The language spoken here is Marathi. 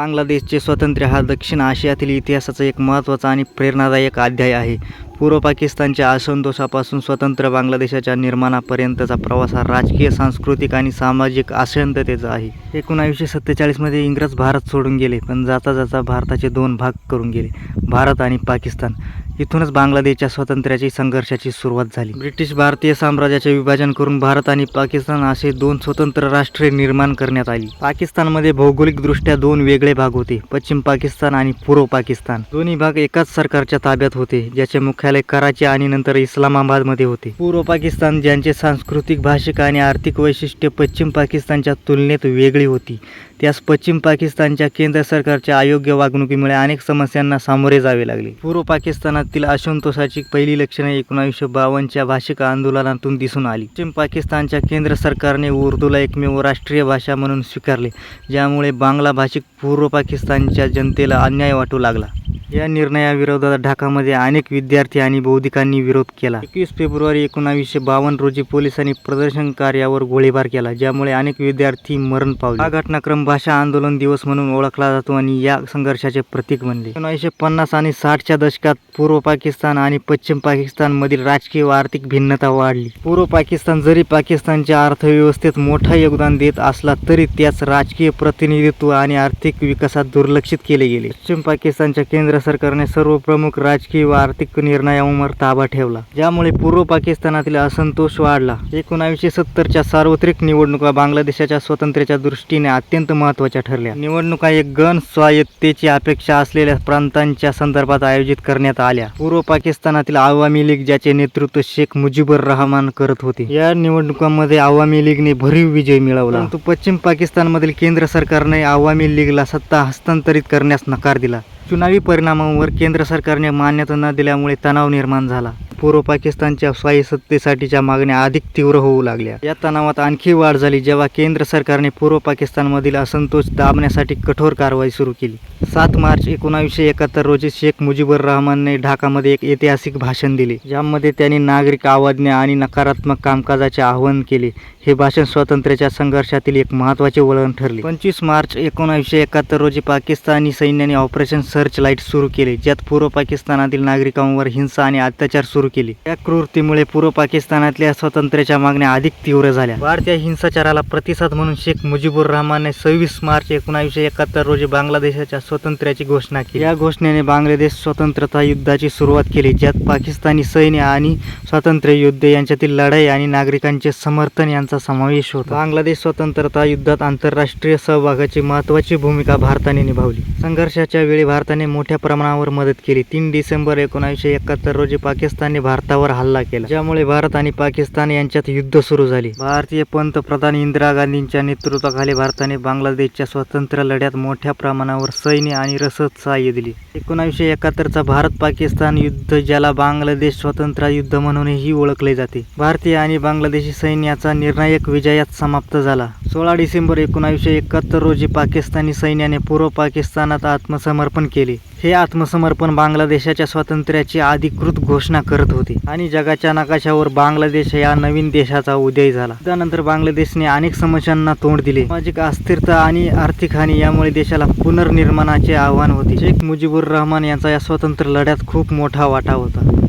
बांगलादेशचे स्वातंत्र्य हा दक्षिण आशियातील इतिहासाचा एक महत्त्वाचा आणि प्रेरणादायक अध्याय आहे. पूर्व पाकिस्तानच्या असंतोषापासून स्वतंत्र बांगलादेशाच्या निर्माणापर्यंतचा प्रवास हा राजकीय सांस्कृतिक आणि सामाजिक अशांततेचा आहे. एकोणावीसशे सत्तेचाळीसमध्ये इंग्रज भारत सोडून गेले पण जाता जाता भारताचे दोन भाग करून गेले भारत आणि पाकिस्तान. इथूनच बांगलादेशच्या स्वातंत्र्याची संघर्षाची सुरुवात झाली. ब्रिटिश भारतीय साम्राज्याचे विभाजन करून भारत आणि पाकिस्तान असे दोन स्वतंत्र राष्ट्रे निर्माण करण्यात आली. पाकिस्तानमध्ये भौगोलिकदृष्ट्या दोन वेगळे भाग होते पश्चिम पाकिस्तान आणि पूर्व पाकिस्तान. दोन्ही भाग एकाच सरकारच्या ताब्यात होते ज्याचे मुख्यालय कराची आणि नंतर इस्लामाबादमध्ये होते. पूर्व पाकिस्तान ज्यांचे सांस्कृतिक भाषिक आणि आर्थिक वैशिष्ट्ये पश्चिम पाकिस्तानच्या तुलनेत वेगळी होती त्यास पश्चिम पाकिस्तानच्या केंद्र सरकारच्या अयोग्य वागणुकीमुळे अनेक समस्यांना सामोरे जावे लागले. पूर्व पाकिस्तानातील असंतोषाची पहिली लक्षणे एकोणावीसशे बावन्नच्या भाषिक आंदोलनातून दिसून आली. पश्चिम पाकिस्तानच्या केंद्र सरकारने उर्दूला एकमेव राष्ट्रीय भाषा म्हणून स्वीकारले ज्यामुळे बांगला भाषिक पूर्व पाकिस्तानच्या जनतेला अन्याय वाटू लागला. या निर्णयाविरोधात ढाकामध्ये अनेक विद्यार्थी आणि बौद्धिकांनी विरोध केला. एकवीस फेब्रुवारी एकोणावीसशे बावन्न रोजी पोलिसांनी प्रदर्शनकार्यावर गोळीबार केला ज्यामुळे अनेक विद्यार्थी मरण पावले. हा घटनाक्रम भाषा आंदोलन दिवस म्हणून ओळखला जातो आणि या संघर्षाचे प्रतीक बनले. एकोणीसशे पन्नास आणि साठच्या दशकात पूर्व पाकिस्तान आणि पश्चिम पाकिस्तानमधील राजकीय व आर्थिक भिन्नता वाढली. पूर्व पाकिस्तान जरी पाकिस्तानच्या अर्थव्यवस्थेत मोठा योगदान देत असला तरी त्याच राजकीय प्रतिनिधित्व आणि आर्थिक विकासात दुर्लक्षित केले गेले. पश्चिम पाकिस्तानच्या केंद्र सरकारने सर्व प्रमुख राजकीय व आर्थिक निर्णयांवर ताबा ठेवला. ज्यामुळे पूर्व पाकिस्तानातील असंतोष वाढला. एकोणावीसशे सत्तरच्या सार्वत्रिक निवडणुका बांगलादेशाच्या स्वातंत्र्याच्या दृष्टीने अत्यंत महत्त्वाच्या ठरल्या. निवडणुका एक गण स्वायत्तेची अपेक्षा असलेल्या प्रांतांच्या संदर्भात आयोजित करण्यात आल्या. पूर्व पाकिस्तानातील आवामी लीग ज्याचे नेतृत्व शेख मुजीबुर रहमान करत होते या निवडणुकांमध्ये आवामी लीगने भरीव विजय मिळवला. परंतु पश्चिम पाकिस्तानमधील केंद्र सरकारने आवामी लीगला सत्ता हस्तांतरित करण्यास नकार दिला. चुनावी परिणामांवर केंद्र सरकारने मान्यता न दिल्यामुळे तणाव निर्माण झाला. पूर्व पाकिस्तानच्या स्वायत्ततेसाठीच्या मागण्या अधिक तीव्र होऊ लागल्या. या तणावात आणखी वाढ झाली जेव्हा केंद्र सरकारने पूर्व पाकिस्तानमधील असंतोष दाबण्यासाठी कठोर कारवाई सुरू केली. सात मार्च एकोणावीसशे एकाहत्तर रोजी शेख मुजीबुर रहमानने ढाकामध्ये एक ऐतिहासिक भाषण दिले ज्यामध्ये त्यांनी नागरिक आवाजने आणि नकारात्मक कामकाजाचे आवाहन केले. हे भाषण स्वातंत्र्याच्या संघर्षातील एक महत्त्वाचे वळण ठरले. पंचवीस मार्च एकोणावीसशे एकाहत्तर रोजी पाकिस्तानी सैन्याने ऑपरेशन सर्च लाइट सुरू केले ज्यात पूर्व पाकिस्तानातील नागरिकांवर हिंसा आणि अत्याचार सुरू केले. या क्रूरतेमुळे पूर्व पाकिस्तानातल्या स्वातंत्र्याच्या मागण्या अधिक तीव्र झाल्या. वाढत्या हिंसाचाराला प्रतिसाद म्हणून शेख मुजीबुर रहमानने सव्वीस मार्च एकोणावीसशे एकाहत्तर रोजी बांगलादेशाच्या स्वातंत्र्याची घोषणा केली. या घोषणेने बांगलादेश स्वतंत्रता युद्धाची सुरुवात केली ज्यात पाकिस्तानी सैन्य आणि स्वातंत्र्य युद्ध यांच्यातील लढाई आणि नागरिकांचे समर्थन यांचा समावेश होता. बांगलादेश स्वतंत्रता युद्धात आंतरराष्ट्रीय सहभागाची महत्त्वाची भूमिका भारताने निभावली. संघर्षाच्या वेळी भारताने मोठ्या प्रमाणावर मदत केली. तीन डिसेंबर एकोणीसशे एकाहत्तर रोजी पाकिस्तानने भारतावर हल्ला केला. ज्यामुळे भारत आणि पाकिस्तान यांच्यात युद्ध सुरू झाले. भारतीय पंतप्रधान इंदिरा गांधींच्या नेतृत्वाखाली भारताने बांगलादेशच्या स्वातंत्र्य लढ्यात मोठ्या प्रमाणावर सैन्य आणि रसद सहाय्य दिली. एकोणीसशे एकाहत्तरचा भारत पाकिस्तान युद्ध ज्याला बांगलादेश स्वातंत्र्य युद्ध म्हणूनही ओळखले जाते. भारतीय आणि बांगलादेशी सैन्याचा निर्णायक विजयात समाप्त झाला. सोळा डिसेंबर एकोणीसशे एकाहत्तर रोजी पाकिस्तानी सैन्याने पूर्व पाकिस्तानात आत्मसमर्पण केले. हे आत्मसमर्पण बांगलादेशाच्या स्वातंत्र्याची अधिकृत घोषणा करत होते. आणि जगाच्या नकाशावर बांगलादेश या नवीन देशाचा उदय झाला. त्यानंतर बांगलादेशने अनेक समस्यांना तोंड दिले. सामाजिक अस्थिरता आणि आर्थिक हानी यामुळे देशाला पुनर्निर्माणाचे आव्हान होते. शेख मुजीबुर रहमान यांचा या स्वतंत्र लढ्यात खूप मोठा वाटा होता.